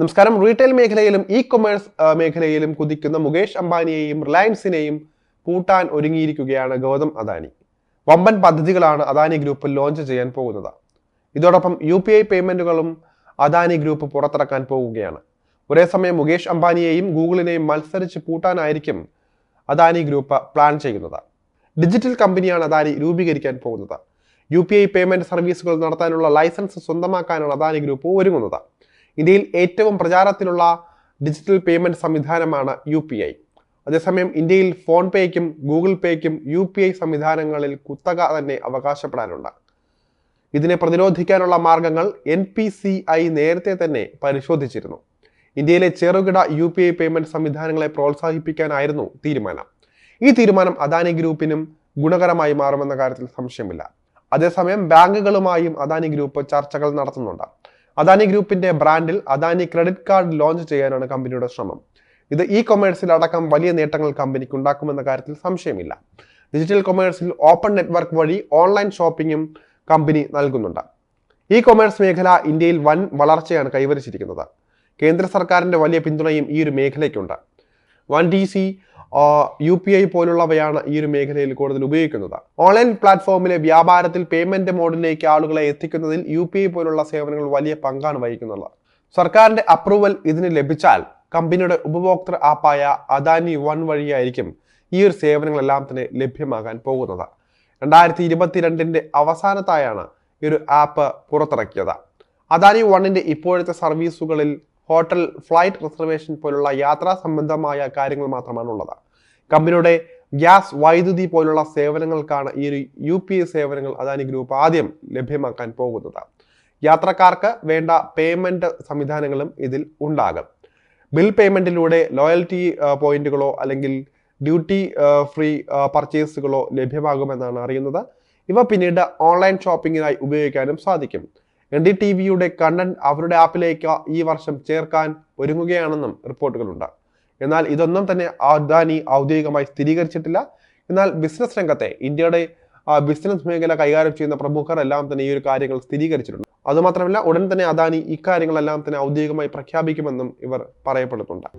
നമസ്കാരം. റീറ്റെയിൽ മേഖലയിലും E commerce മേഖലയിലും കുതിക്കുന്ന മുകേഷ് അംബാനിയെയും റിലയൻസിനെയും പൂട്ടാൻ ഒരുങ്ങിയിരിക്കുകയാണ് ഗൗതം അദാനി. വമ്പൻ പദ്ധതികളാണ് അദാനി ഗ്രൂപ്പ് ലോഞ്ച് ചെയ്യാൻ പോകുന്നത്. ഇതോടൊപ്പം യു പി ഐ പേയ്മെന്റുകളും അദാനി ഗ്രൂപ്പ് പുറത്തിറക്കാൻ പോവുകയാണ്. ഒരേ സമയം മുകേഷ് അംബാനിയെയും ഗൂഗിളിനെയും മത്സരിച്ച് പൂട്ടാനായിരിക്കും അദാനി ഗ്രൂപ്പ് പ്ലാൻ ചെയ്യുന്നത്. ഡിജിറ്റൽ കമ്പനിയാണ് അദാനി രൂപീകരിക്കാൻ പോകുന്നത്. യു പി ഐ പേയ്മെന്റ് സർവീസുകൾ നടത്താനുള്ള ലൈസൻസ് സ്വന്തമാക്കാനാണ് അദാനി ഗ്രൂപ്പ് ഒരുങ്ങുന്നത്. ഇന്ത്യയിൽ ഏറ്റവും പ്രചാരത്തിലുള്ള ഡിജിറ്റൽ പേയ്മെന്റ് സംവിധാനമാണ് യു പി ഐ. അതേസമയം ഇന്ത്യയിൽ ഫോൺ പേയ്ക്കും ഗൂഗിൾ പേയ്ക്കും യു പി ഐ സംവിധാനങ്ങളിൽ കുത്തക തന്നെ അവകാശപ്പെടാനുണ്ട്. ഇതിനെ പ്രതിരോധിക്കാനുള്ള മാർഗങ്ങൾ എൻ പി സി ഐ നേരത്തെ തന്നെ പരിശോധിച്ചിരുന്നു. ഇന്ത്യയിലെ ചെറുകിട യു പി ഐ പേയ്മെന്റ് സംവിധാനങ്ങളെ പ്രോത്സാഹിപ്പിക്കാനായിരുന്നു തീരുമാനം. ഈ തീരുമാനം അദാനി ഗ്രൂപ്പിനും ഗുണകരമായി മാറുമെന്ന കാര്യത്തിൽ സംശയമില്ല. അതേസമയം ബാങ്കുകളുമായും അദാനി ഗ്രൂപ്പ് ചർച്ചകൾ നടത്തുന്നുണ്ട്. അദാനി ഗ്രൂപ്പിന്റെ ബ്രാൻഡിൽ അദാനി ക്രെഡിറ്റ് കാർഡ് ലോഞ്ച് ചെയ്യാനാണ് കമ്പനിയുടെ ശ്രമം. ഇത് ഇ കൊമേഴ്സിൽ അടക്കം വലിയ നേട്ടങ്ങൾ കമ്പനിക്ക് ഉണ്ടാക്കുമെന്ന കാര്യത്തിൽ സംശയമില്ല. ഡിജിറ്റൽ കൊമേഴ്സിൽ ഓപ്പൺ നെറ്റ്വർക്ക് വഴി ഓൺലൈൻ ഷോപ്പിംഗും കമ്പനി നൽകുന്നുണ്ട്. ഇ കൊമേഴ്സ് മേഖല ഇന്ത്യയിൽ വൻ വളർച്ചയാണ് കൈവരിച്ചിരിക്കുന്നത്. കേന്ദ്ര സർക്കാരിന്റെ വലിയ പിന്തുണയും ഈ ഒരു മേഖലയ്ക്കുണ്ട്. O N D C U P I പോലുള്ളവയാണ് ഈ ഒരു മേഖലയിൽ കൂടുതൽ ഉപയോഗിക്കുന്നത്. ഓൺലൈൻ പ്ലാറ്റ്ഫോമിലെ വ്യാപാരത്തിൽ പേയ്മെന്റ് മോഡിലേക്ക് ആളുകളെ എത്തിക്കുന്നതിൽ യു പി ഐ പോലുള്ള സേവനങ്ങൾ വലിയ പങ്കാണ് വഹിക്കുന്നത്. സർക്കാരിന്റെ അപ്രൂവൽ ഇതിന് ലഭിച്ചാൽ കമ്പനിയുടെ ഉപഭോക്തൃ ആപ്പായ അദാനി വൺ വഴിയായിരിക്കും ഈ ഒരു സേവനങ്ങളെല്ലാം തന്നെ ലഭ്യമാകാൻ പോകുന്നത്. രണ്ടായിരത്തി ഇരുപത്തിരണ്ടിന്റെ അവസാനത്തായാണ് ഈ ഒരു ആപ്പ് പുറത്തിറക്കിയത്. അദാനി വണ്ണിന്റെ ഇപ്പോഴത്തെ സർവീസുകളിൽ ഹോട്ടൽ ഫ്ലൈറ്റ് റിസർവേഷൻ പോലുള്ള യാത്രാ സംബന്ധമായ കാര്യങ്ങൾ മാത്രമാണ് ഉള്ളത് കമ്പനിയുടെ ഗ്യാസ് വൈദ്യുതി പോലുള്ള സേവനങ്ങൾക്കാണ് ഈ യു പി ഐ സേവനങ്ങൾ അദാനി ഗ്രൂപ്പ് ആദ്യം ലഭ്യമാക്കാൻ പോകുന്നത്. യാത്രക്കാർക്ക് വേണ്ട പേയ്മെന്റ് സംവിധാനങ്ങളും ഇതിൽ ഉണ്ടാകും. ബിൽ പേയ്മെന്റിലൂടെ ലോയൽറ്റി പോയിന്റുകളോ അല്ലെങ്കിൽ ഡ്യൂട്ടി ഫ്രീ പർച്ചേസുകളോ ലഭ്യമാകുമെന്നാണ് അറിയുന്നത്. ഇവ പിന്നീട് ഓൺലൈൻ ഷോപ്പിങ്ങിനായി ഉപയോഗിക്കാനും സാധിക്കും. എൻ ഡി ടി വിയുടെ കണ്ടന്റ് അവരുടെ ആപ്പിലേക്ക് ഈ വർഷം ചേർക്കാൻ ഒരുങ്ങുകയാണെന്നും റിപ്പോർട്ടുകളുണ്ട്. എന്നാൽ ഇതൊന്നും തന്നെ അദാനി ഔദ്യോഗികമായി സ്ഥിരീകരിച്ചിട്ടില്ല. എന്നാൽ ബിസിനസ് രംഗത്തെ ഇന്ത്യയുടെ ബിസിനസ് മേഖല കൈകാര്യം ചെയ്യുന്ന പ്രമുഖർ എല്ലാം തന്നെ ഈ ഒരു കാര്യങ്ങൾ സ്ഥിരീകരിച്ചിട്ടുണ്ട്. അതുമാത്രമല്ല ഉടൻ തന്നെ അദാനി ഇക്കാര്യങ്ങളെല്ലാം തന്നെ ഔദ്യോഗികമായി പ്രഖ്യാപിക്കുമെന്നും ഇവർ പറയപ്പെടുന്നുണ്ട്